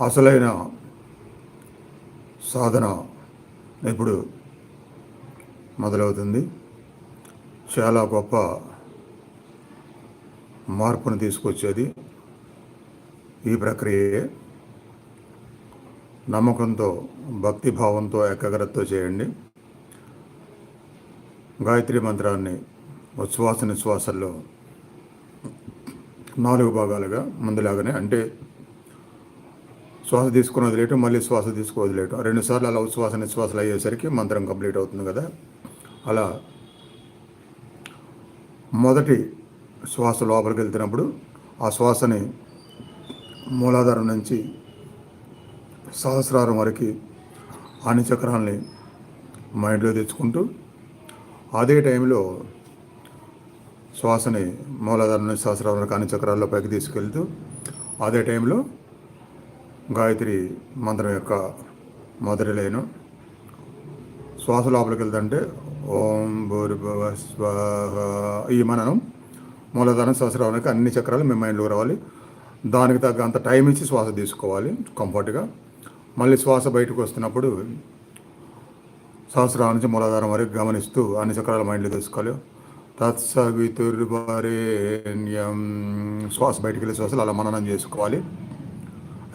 అసలైన సాధన ఇప్పుడు మొదలవుతుంది. చాలా గొప్ప మార్పును తీసుకొచ్చేది ఈ ప్రక్రియే. నమ్మకంతో భక్తిభావంతో ఏకాగ్రతతో చేయండి. గాయత్రి మంత్రాన్ని ఉచ్ఛ్వాస నిశ్వాసల్లో నాలుగు భాగాలుగా ముందులాగానే అంటే శ్వాస తీసుకుని వదిలేయటం మళ్ళీ శ్వాస తీసుకు వదిలేయటం. రెండుసార్లు అలా ఉచ్ఛ్వాస నిశ్వాసాలు అయ్యేసరికి మంత్రం కంప్లీట్ అవుతుంది కదా. అలా మొదటి శ్వాస లోపలికి వెళ్తున్నప్పుడు ఆ శ్వాసని మూలాధారం నుంచి సహస్రారం వరకు అన్ని చక్రాలని మైండ్లో తెచ్చుకుంటూ అదే టైంలో శ్వాసని మూలాధారం నుంచి సహస్రారం వరకు అన్ని చక్రాల్లో పైకి తీసుకెళ్తూ అదే టైంలో గాయత్రి మంత్రం యొక్క మొదటి లైను. శ్వాస లోపలికి వెళ్తుంటే ఓం భూర్భువ స్వాహ ఈ మననం. మూలధనం సహస్రానికి అన్ని చక్రాలు మీ మైండ్లోకి రావాలి. దానికి తగ్గ అంత టైం ఇచ్చి శ్వాస తీసుకోవాలి కంఫర్ట్గా. మళ్ళీ శ్వాస బయటకు వస్తున్నప్పుడు సహస్రాల నుంచి మూలాధారం వరకు గమనిస్తూ అన్ని చక్రాల మైండ్లో తీసుకోవాలి. తత్సవితుర్వరేణ్యం. శ్వాస బయటికి వెళ్ళే శ్వాసలు అలా మననం చేసుకోవాలి.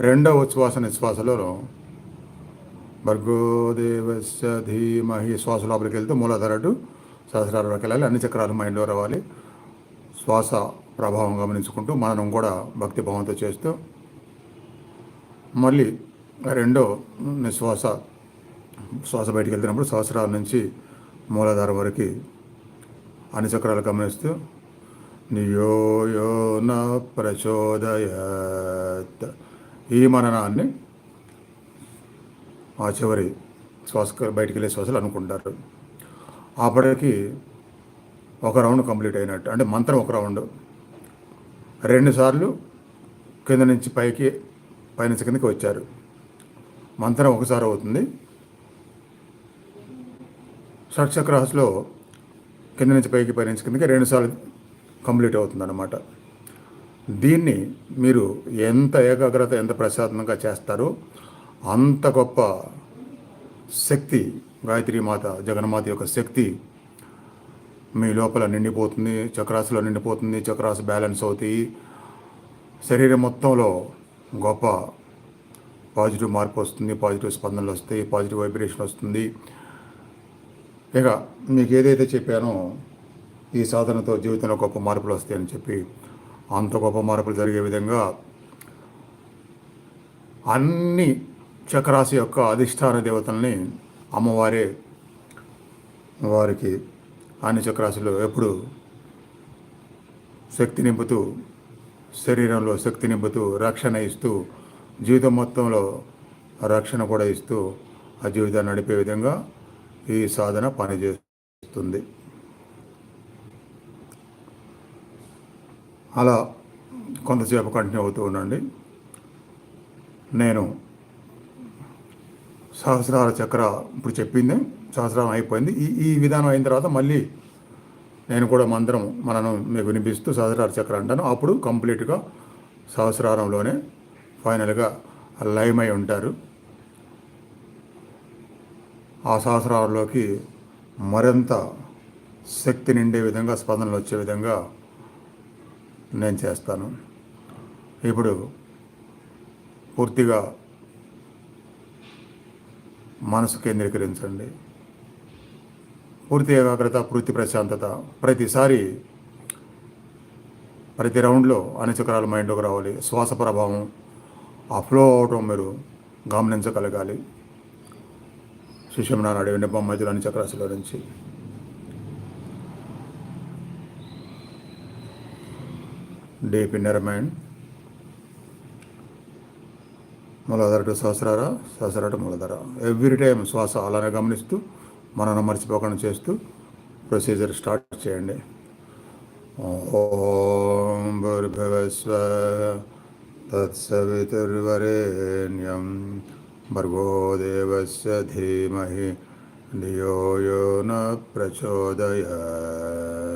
రెండవ ఉచ్ఛ్వాస నిశ్వాసలో భర్గోదేవస్య ధీమహి శ్వాస లోపలికి వెళ్తూ మూలాధారటు సహస్రాల వరకు వెళ్ళాలి. అన్ని చక్రాలు మైండ్లో రావాలి. శ్వాస ప్రభావం గమనించుకుంటూ మనం కూడా భక్తి భావంతో చేస్తూ మళ్ళీ రెండో నిశ్వాస శ్వాస బయటికి వెళ్తున్నప్పుడు సహస్రాల నుంచి మూలాధారం వరకు అన్ని చక్రాలు గమనిస్తూ నియో యో న ప్రచోదయత్. ఈ మననాన్ని ఆ చివరి శ్వాస బయటికి వెళ్ళే శ్వాసలు అనుకుంటారు. అప్పటికి ఒక రౌండ్ కంప్లీట్ అయినట్టు అంటే మంత్రం ఒక రౌండ్. రెండుసార్లు కింద నుంచి పైకి పైనుంచి కిందకి వచ్చారు. మంత్రం ఒకసారి అవుతుంది. షట్చక్రాస్లో కింద నుంచి పైకి పైనుంచి కిందకి రెండుసార్లు కంప్లీట్ అవుతుంది అన్నమాట దీన్ని మీరు ఎంత ఏకాగ్రత ఎంత ప్రశాంతంగా చేస్తారో అంత గొప్ప శక్తి గాయత్రి మాత జగన్మాత యొక్క శక్తి మీ లోపల నిండిపోతుంది చక్రాసులో నిండిపోతుంది చక్రాసు బ్యాలెన్స్ అవుతాయి. శరీరం మొత్తంలో గొప్ప పాజిటివ్ మార్పు వస్తుంది పాజిటివ్ స్పందనలు వస్తాయి పాజిటివ్ వైబ్రేషన్ వస్తుంది. ఇక మీకు ఏదైతే చెప్పానో ఈ సాధనతో జీవితంలో గొప్ప మార్పులు వస్తాయని చెప్పి అంత గొప్ప మార్పులు జరిగే విధంగా అన్ని చక్రాశి యొక్క అధిష్టాన దేవతల్ని అమ్మవారే వారికి అన్ని చక్రాశులు ఎప్పుడు శక్తి నింపుతూ శరీరంలో శక్తి నింపుతూ రక్షణ ఇస్తూ జీవితం మొత్తంలో రక్షణ కూడా ఇస్తూ ఆ జీవితాన్ని నడిపే విధంగా ఈ సాధన పనిచేస్తుంది. అలా కొంతసేపు కంటిన్యూ అవుతూ ఉండండి. నేను సహస్రాల చక్ర ఇప్పుడు చెప్పింది సహస్రం అయిపోయింది. ఈ ఈ విధానం అయిన తర్వాత మళ్ళీ నేను కూడా మంత్రం మనను మీకు వినిపిస్తూ సహస్రార చక్ర అంటాను. అప్పుడు కంప్లీట్గా సహస్రారంలోనే ఫైనల్గా లయమై ఉంటారు. ఆ సహస్రారంలోకి మరింత శక్తి నిండే విధంగా స్పందనలు వచ్చే విధంగా నేను చేస్తాను. ఇప్పుడు పూర్తిగా మనసు కేంద్రీకరించండి. పూర్తి ఏకాగ్రత పూర్తి ప్రశాంతత ప్రతిసారి ప్రతి రౌండ్లో అన్ని చక్రాల మైండ్లోకి రావాలి. శ్వాస ప్రభావం ఆ ఫ్లో అవటం మీరు గమనించగలగాలి. సుషమనాడు అడవి నిబ్బం మధ్యలో అన్ని చక్రాసుల నుంచి deep inner mind Muladhara to Sahasrara Sahasra to Muladhara. Every time శ్వాస అలానే గమనిస్తూ మనం మర్చిపోకుండా చేస్తూ ప్రొసీజర్ స్టార్ట్ చేయండి. ఓం భూర్భువస్వ తత్సవితుర్వరేణ్యం భర్గో దేవస్య ధీమహి ధియో యో న ప్రచోదయాత్.